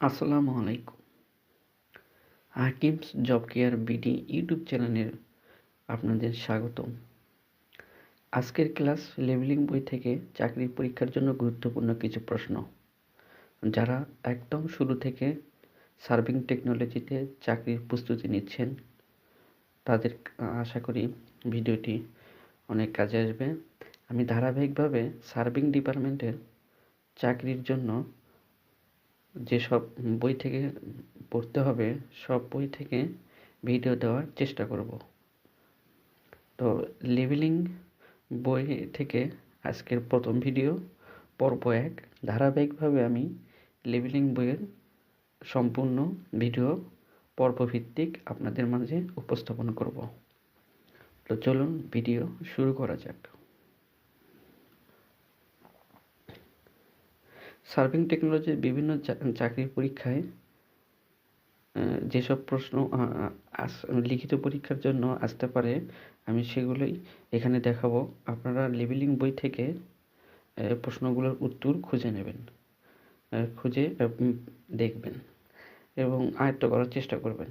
আসসালামু আলাইকুম। Hakims job care BD YouTube চ্যানেলের আপনাদের স্বাগতম। আজকের ক্লাস লেভেলিং বই থেকে চাকরির পরীক্ষার জন্য গুরুত্বপূর্ণ কিছু প্রশ্ন। যারা একদম শুরু থেকে সার্ভিং টেকনোলজিতে চাকরির প্রস্তুতি নিচ্ছেন, তাদের আশা করি ভিডিওটি অনেক কাজে আসবে। আমি ধারাবাহিকভাবে সার্ভিং ডিপার্টমেন্টের চাকরির জন্য যেসব বই থেকে পড়তে হবে, সব বই থেকে ভিডিও দেওয়ার চেষ্টা করব। তো লেভেলিং বই থেকে আজকের প্রথম ভিডিও পর্ব এক। ধারাবাহিকভাবে আমি লেভেলিং বইয়ের সম্পূর্ণ ভিডিও পর্বভিত্তিক আপনাদের মাঝে উপস্থাপন করব। তো চলুন ভিডিও শুরু করা যাক। সার্ভিং টেকনোলজির বিভিন্ন চাকরির পরীক্ষায় যেসব প্রশ্ন লিখিত পরীক্ষার জন্য আসতে পারে, আমি সেগুলোই এখানে দেখাবো। আপনারা লেবেলিং বই থেকে প্রশ্নগুলোর উত্তর খুঁজে নেবেন খুঁজে দেখবেন এবং আয়ত্ত করার চেষ্টা করবেন।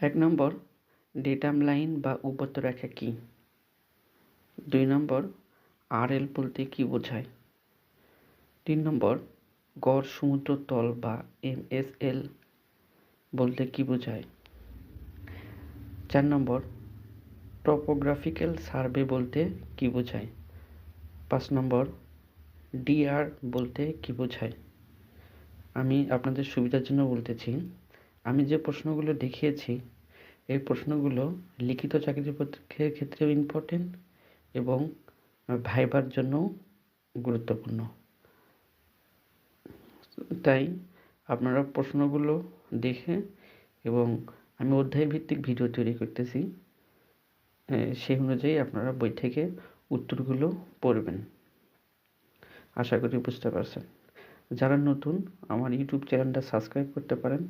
এক নম্বর ডেটাম লাইন বা উপত্যরেখা কী? দুই নম্বর আরএল বলতে কী বোঝায়? তিন নম্বর, গড়, সমুদ্র, তল বা এমএসএল বলতে কী বোঝায়? চার নম্বর, টপোগ্রাফিক্যাল সার্ভে বলতে কী বোঝায়? পাঁচ নম্বর, ডিআর বলতে কী বোঝায়? আমি আপনাদের সুবিধার জন্য বলতেছি, আমি যে প্রশ্নগুলো দেখিয়েছি, এই প্রশ্নগুলো লিখিত চাকরির ক্ষেত্রেও ইম্পর্টেন্ট এবং ভাইবার জন্য গুরুত্বপূর্ণ। তাই আপনারা প্রশ্নগুলো দেখে এবং আমি অধ্যায় ভিত্তিক ভিডিও তৈরি করতেছি সেই অনুযায়ী আপনারা বই থেকে উত্তরগুলো পড়বেন। আশা করি বুঝতে পারছেন। যারা নতুন আমার ইউটিউব চ্যানেলটা সাবস্ক্রাইব করতে পারেন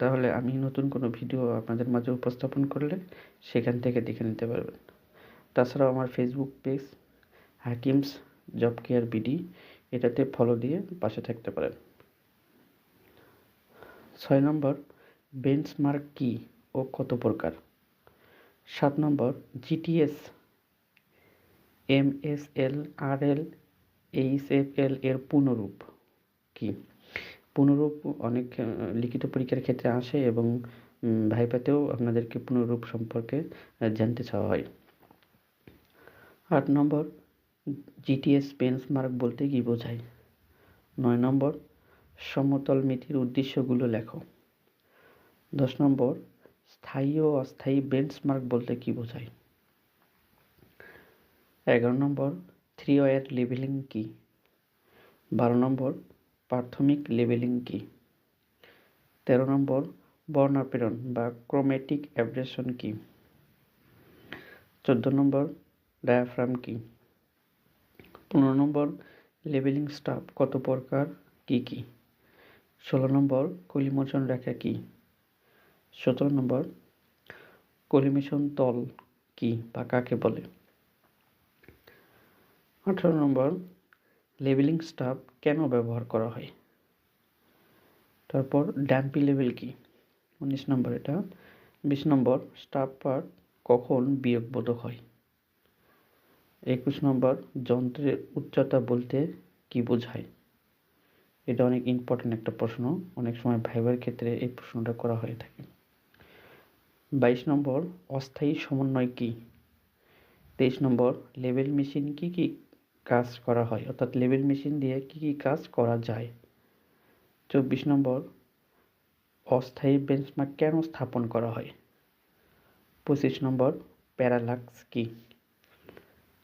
তাহলে আমি নতুন কোনো ভিডিও আপনাদের মাঝে উপস্থাপন করলে সেখান থেকে দেখে নিতে পারবেন। তাছাড়াও আমার Facebook page Hakims job care BD এটাতে ফলো দিয়ে পাশে থাকতে পারেন। ছয় নম্বর বেঞ্চমার্ক কি ও কত প্রকার? সাত নম্বর জিটিএস এম এস এল আর এল এইচ এফ এল এর পুনরূপ কি? পুনরূপ অনেক লিখিত পরীক্ষার ক্ষেত্রে আসে এবং ভাইপাতেও আপনাদেরকে পুনরূপ সম্পর্কে জানতে চাওয়া হয়। আট নম্বর, জিটিএস বেঞ্চমার্ক বলতে কী বোঝায়? নয় নম্বর, সমতল মিতির উদ্দেশ্যগুলো লেখো। দশ নম্বর, স্থায়ী ও অস্থায়ী বেঞ্চমার্ক বলতে কী বোঝায়? এগারো নম্বর থ্রি ওয়ার লেভেলিং কী? বারো নম্বর, প্রাথমিক লেভেলিং কী? তেরো নম্বর বর্ণাপেরণ বা ক্রোমেটিক অ্যাব্রেশন কী? চোদ্দ নম্বর ডায়াফ্রাম কি? পনেরো নম্বর, লেবেলিং স্টাফ কত প্রকার, কি কি? ষোলো নম্বর, কলিমোচন রেখা কি? সতেরো নম্বর, কলিমিশন তল কি বা কাকে বলে? আঠারো নম্বর, লেবেলিং স্টাফ কেন ব্যবহার করা হয়? তারপর ড্যাম্পি লেভেল কি? উনিশ নম্বর এটা। বিশ নম্বর স্টাফ পার্ট কখন বিয়োগবোধক হয়? একুশ নম্বর যন্ত্রের উচ্চতা বলতে কি বোঝায়? এটা অনেক ইম্পর্টেন্ট একটা প্রশ্ন। অনেক সময় ভাইবার ক্ষেত্রে এই প্রশ্নটা করা হয়ে থাকে। বাইশ নম্বর, অস্থায়ী সমন্বয় কি? তেইশ নম্বর লেভেল মেশিন কি কি কাজ করা হয়? অর্থাৎ লেভেল মেশিন দিয়ে কি কি কাজ করা যায়? চব্বিশ নম্বর, অস্থায়ী বেঞ্চমার্ক কেন স্থাপন করা হয়? পঁচিশ নম্বর প্যারালাক্স কি?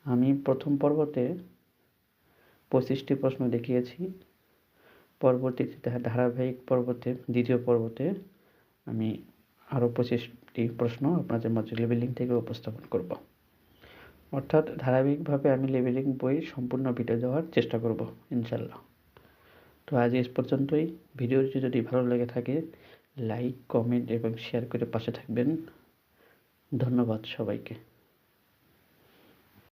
আমি প্রথম পর্বতে পঁচিশটি প্রশ্ন দেখিয়েছি। পরবর্তীতে ধারাবাহিক পর্বতে, দ্বিতীয় পর্বতে আমি আরও পঁচিশটি প্রশ্ন আপনাদের মাঝে লেবেলিং থেকে উপস্থাপন করব। অর্থাৎ ধারাবাহিকভাবে আমি লেবেলিং বই সম্পূর্ণ ভিডিও দেওয়ার চেষ্টা করব ইনশাল্লাহ তো আজ এস পর্যন্তই। ভিডিওটি যদি ভালো লেগে থাকে লাইক কমেন্ট এবং শেয়ার করে পাশে থাকবেন। ধন্যবাদ সবাইকে।